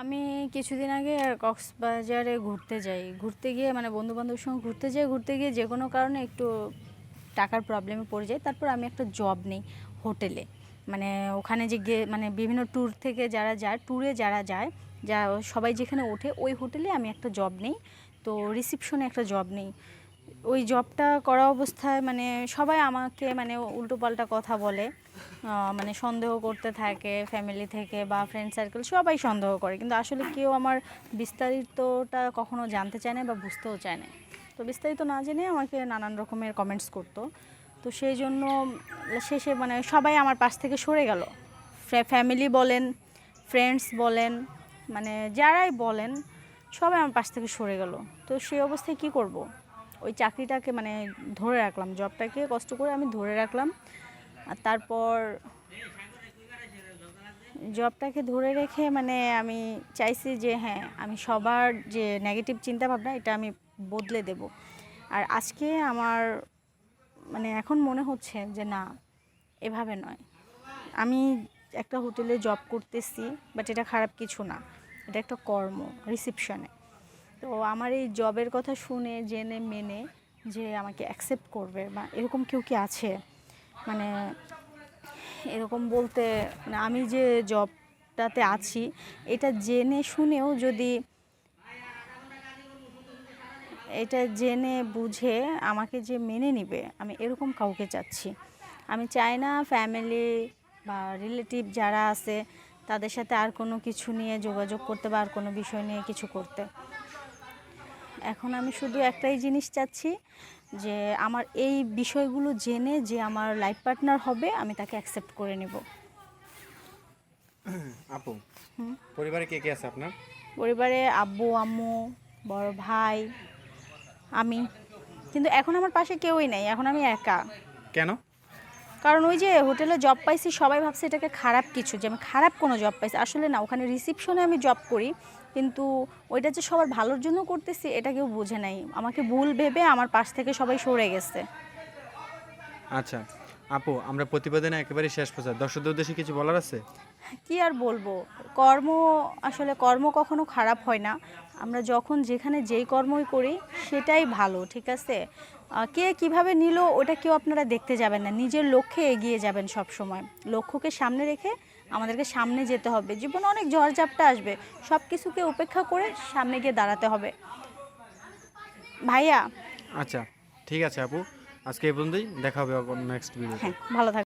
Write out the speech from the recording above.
আমি কিছুদিন আগে কক্সবাজারে ঘুরতে যাই। ঘুরতে গিয়ে মানে বন্ধু বান্ধবের সঙ্গে ঘুরতে যাই, ঘুরতে গিয়ে যে কোনো কারণে একটু টাকার প্রবলেমে পড়ে যাই। তারপর আমি একটা জব নেই হোটেলে। মানে ওখানে যে গিয়ে মানে বিভিন্ন ট্যুর থেকে যারা যায় ট্যুরে যারা যায়, যা সবাই যেখানে ওঠে, ওই হোটেলে আমি একটা জব নেই। তো রিসিপশনে একটা জব নেই। ওই জবটা করা অবস্থায় মানে সবাই আমাকে মানে উল্টোপাল্টা কথা বলে। মানে সন্দেহ করতে থাকে ফ্যামিলি থেকে বা ফ্রেন্ড সার্কেল সবাই সন্দেহ করে। কিন্তু আসলে কেউ আমার বিস্তারিতটা কখনো জানতে চায় না বা বুঝতেও চায় না। তো বিস্তারিত না জেনে আমাকে নানান রকমের কমেন্টস করতো। তো সেই জন্য শেষে মানে সবাই আমার পাশ থেকে সরে গেল। ফ্যামিলি বলেন ফ্রেন্ডস বলেন মানে যারাই বলেন, সবাই আমার পাশ থেকে সরে গেল। তো সেই অবস্থায় কি করব? ওই চাকরিটাকে মানে ধরে রাখলাম, জবটাকে কষ্ট করে আমি ধরে রাখলাম। আর তারপর জবটাকে ধরে রেখে মানে আমি চাইছি যে হ্যাঁ আমি সবার যে নেগেটিভ চিন্তাভাবনা, এটা আমি বদলে দেব। আর আজকে আমার মানে এখন মনে হচ্ছে যে না, এভাবে নয়। আমি একটা হোটেলে জব করতেছি, বাট এটা খারাপ কিছু না। এটা একটা কর্ম রিসিপশনে তো আমার এই জবের কথা শুনে, জেনে, মেনে যে আমাকে অ্যাকসেপ্ট করবে বা এরকম কেউ কি আছে? মানে এরকম বলতে মানে আমি যে জবটাতে আছি, এটা জেনে শুনেও যদি এটা জেনে বুঝে আমাকে যে মেনে নিবে, আমি এরকম কাউকে চাচ্ছি। আমি চাই না ফ্যামিলি বা রিলেটিভ যারা আছে, তাদের সাথে আর কোনো কিছু নিয়ে যোগাযোগ করতে বা আর কোনো বিষয় নিয়ে কিছু করতে। এখন আমি শুধু একটাই জিনিস চাচ্ছি যে আমার এই বিষয়গুলো জেনে যে আমার লাইফ পার্টনার হবে আমি তাকে অ্যাকসেপ্ট করে নেব। আপু পরিবারে কে কে আছে আপনার? পরিবারে আব্বু আম্মু বড় ভাই আমি। কিন্তু এখন আমার পাশে কেউই নেই এখন আমি একা। কেন? কারণ ওই যে হোটেলে জব পাইছি, সবাই ভাবছে এটাকে খারাপ কিছু যে আমি খারাপ কোনো জব পাইছি। আসলে না, ওখানে রিসিপশনে আমি জব করি, কিন্তু ওইটা যে সবার ভালোর জন্য করতেছি, এটা কেউ বোঝে নাই। আমাকে ভুল ভেবে আমার পাশ থেকে সবাই সরে গেছে। আচ্ছা আপু, আমরা প্রতিবেদনে একেবারে শেষ পর্যায়ে দর্শকদের উদ্দেশ্যে কিছু বলার আছে? কি আর বলব? কর্ম আসলে কর্ম কখনো খারাপ হয় না। আমরা যখন যেখানে যেই কর্মই করি সেটাই ভালো ঠিক আছে? কে কীভাবে নিল ওটা কেউ আপনারা দেখতে যাবেন না। নিজের লক্ষ্যে এগিয়ে যাবেন সব সময় লক্ষ্যকে সামনে রেখে আমাদেরকে সামনে যেতে হবে। জীবনে অনেক ঝড়ঝাপটা আসবে। সব কিছুকে উপেক্ষা করে সামনে গিয়ে দাঁড়াতে হবে। ভাইয়া? আচ্ছা ঠিক আছে আপু। আজকে এই পর্যন্তই। দেখা হবে নেক্সট হ্যাঁ ভালো থাকবেন।